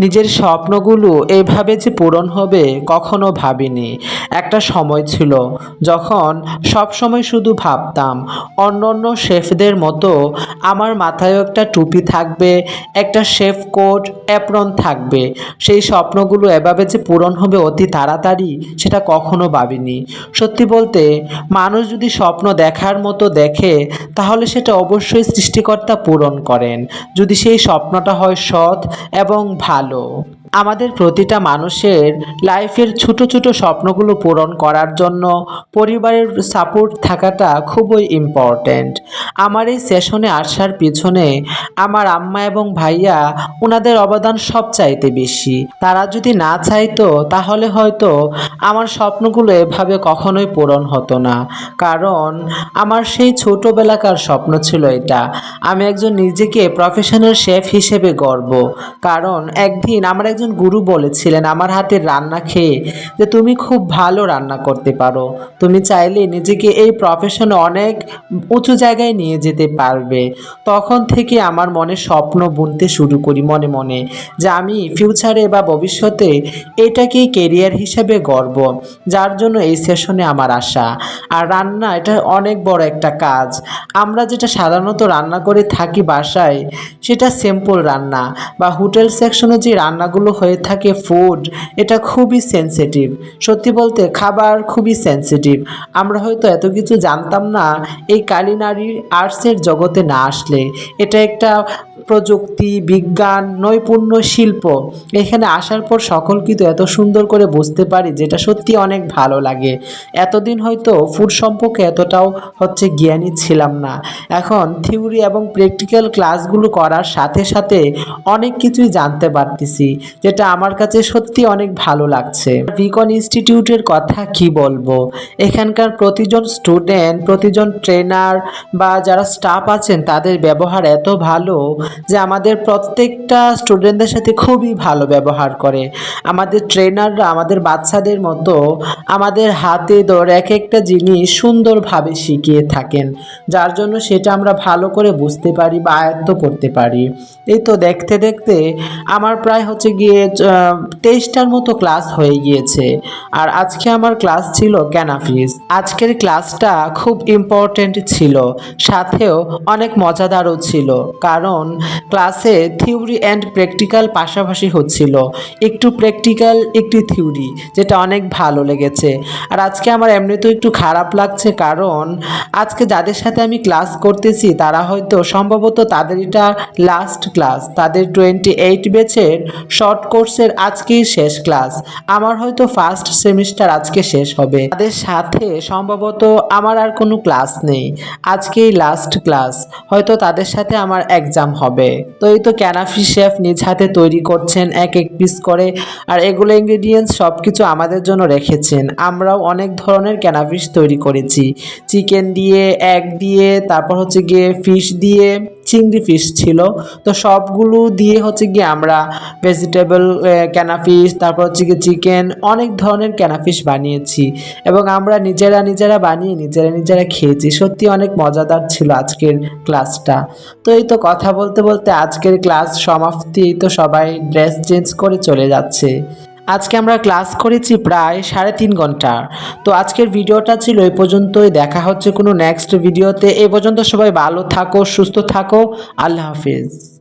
নিজের স্বপ্নগুলো এভাবে যে পূরণ হবে কখনো ভাবিনি। একটা সময় ছিল যখন সব সময় শুধু ভাবতাম, অন্য অন্য শেফদের মতো আমার মাথায়ও একটা টুপি থাকবে, একটা শেফ কোট, অ্যাপ্রন থাকবে। সেই স্বপ্নগুলো এভাবে যে পূরণ হবে অতি তাড়াতাড়ি সেটা কখনো ভাবিনি। সত্যি বলতে, মানুষ যদি স্বপ্ন দেখার মতো দেখে, তাহলে সেটা অবশ্যই সৃষ্টিকর্তা পূরণ করেন। যদি সেই স্বপ্নটা হয় সৎ এবং ভালো ভালো আমাদের প্রতিটা মানুষের লাইফের ছোট ছোট স্বপ্নগুলো পূরণ করার জন্য পরিবারের সাপোর্ট থাকাটা খুবই ইম্পর্ট্যান্ট আমার এই সেশনে আসার পিছনে আমার আম্মা এবং ভাইয়া ওনাদের অবদান সব চাইতে বেশি। তারা যদি না চাইতো, তাহলে হয়তো আমার স্বপ্নগুলো এভাবে কখনোই পূরণ হতো না। কারণ আমার সেই ছোটোবেলাকার স্বপ্ন ছিল এটা। আমি একজন নিজেকে প্রফেশনাল শেফ হিসেবে গর্ব। কারণ একদিন আমার গুরু বলেছিলেন, আমার হাতের রান্না খেয়ে যে তুমি খুব ভালো রান্না করতে পারো। তুমি চাইলে নিজেকে এই প্রফেশনে অনেক উঁচু জায়গায় নিয়ে যেতে পারবে। তখন থেকে আমার মনে স্বপ্ন বুনতে শুরু করি মনে মনে যে আমি ফিউচারে বা ভবিষ্যতে এটাকেই কেরিয়ার হিসেবে গর্ব যার জন্য এই সেশনে আমার আশা। আর রান্না এটা অনেক বড় একটা কাজ। আমরা যেটা সাধারণত রান্না করে থাকি বাসায়, সেটা সিম্পল রান্না বা হোটেল সেকশনে যে রান্নাগুলো হয়ে থাকে ফুড এটা খুবই সেন্সিটিভ সত্যি বলতে খাবার খুবই সেন্সিটিভ আমরা হয়তো এত কিছু জানতাম না, এই কালিনারি আর্টসের জগতে না আসলে। এটা একটা প্রযুক্তি, বিজ্ঞান, নৈপুণ্য, শিল্প। এখানে আসার পর সকল কিন্তু এত সুন্দর করে বুঝতে পারি যেটা সত্যি অনেক ভালো লাগে। এতদিন হয়তো ফুড সম্পর্কে এতটাও হচ্ছে জ্ঞানী ছিলাম না। এখন থিওরি এবং প্র্যাকটিক্যাল ক্লাসগুলো করার সাথে সাথে অনেক কিছুই জানতে পারতেছি, যেটা আমার কাছে সত্যি অনেক ভালো লাগছে। বিকন ইনস্টিটিউটের কথা কি বলব? এখানকার প্রতিজন স্টুডেন্ট প্রতিজন ট্রেনার বা যারা স্টাফ আছেন, তাদের ব্যবহার এত ভালো যে আমাদের প্রত্যেকটা স্টুডেন্টদের সাথে খুবই ভালো ব্যবহার করে। আমাদের ট্রেনাররা আমাদের বাচ্চাদের মতো আমাদের হাতে ধরে এক একটা জিনিস সুন্দরভাবে শিখিয়ে থাকেন। যার জন্য সেটা আমরা ভালো করে বুঝতে পারি বা আয়ত্ত করতে পারি। এই তো দেখতে দেখতে আমার প্রায় হচ্ছে গিয়ে তেইশটার মতো ক্লাস হয়ে গিয়েছে। আর আজকে আমার ক্লাস ছিল ক্যানাফিস আজকের ক্লাসটা খুব ইম্পর্টেন্ট ছিল। সাথেও অনেক মজাদারও ছিল। কারণ ক্লাসে থিওরি অ্যান্ড প্র্যাকটিক্যাল পাশাপাশি হচ্ছিল। একটু প্র্যাকটিক্যাল, একটি থিওরি, যেটা অনেক ভালো লেগেছে। আর আজকে আমার এমনিতেও একটু খারাপ লাগছে কারণ আজকে যাদের সাথে আমি ক্লাস করতেছি, তারা হয়তো সম্ভবত তাদের এটা লাস্ট ক্লাস তাদের টোয়েন্টি এইট ব্যাচের শর্ট কোর্সের আজকেই শেষ ক্লাস আমার হয়তো ফার্স্ট সেমিস্টার আজকে শেষ হবে। তাদের সাথে সম্ভবত আমার আর কোনো ক্লাস নেই। আজকেই লাস্ট ক্লাস হয়তো তাদের সাথে আমার এক্সাম হবে। তো এই তো ক্যানাফি শেফ নিজ হাতে তৈরি করছেন এক এক পিস করে। আর এগুলো ইনগ্রেডিয়েন্টস সব কিছু আমাদের জন্য রেখেছেন। আমরাও অনেক ধরনের ক্যানাফিস তৈরি করেছি। চিকেন দিয়ে এগ দিয়ে, তারপর হচ্ছে গিয়ে ফিশ দিয়ে। চিংড়ি ফিশ ছিল। তো সবগুলো দিয়ে হচ্ছে গিয়ে আমরা ভেজিটেবল ক্যানাফিস তারপর হচ্ছে গিয়ে চিকেন অনেক ধরনের ক্যানাফিস বানিয়েছি। এবং আমরা নিজেরা নিজেরা বানিয়ে নিজেরা নিজেরা খেয়েছি। সত্যি অনেক মজাদার ছিল আজকের ক্লাসটা তো এই তো কথা বলতে বলতে আজকের ক্লাস সমাপ্তি। তো সবাই ড্রেস চেঞ্জ করে চলে যাচ্ছে। আজকে আমরা ক্লাস করেছি প্রায় সাড়ে তিন ঘণ্টা। তো আজকের ভিডিওটা ছিল এই পর্যন্তই। দেখা হচ্ছে কোনো নেক্সট ভিডিওতে এ পর্যন্ত সবাই ভালো থাকো, সুস্থ থাকো। আল্লাহ হাফিজ।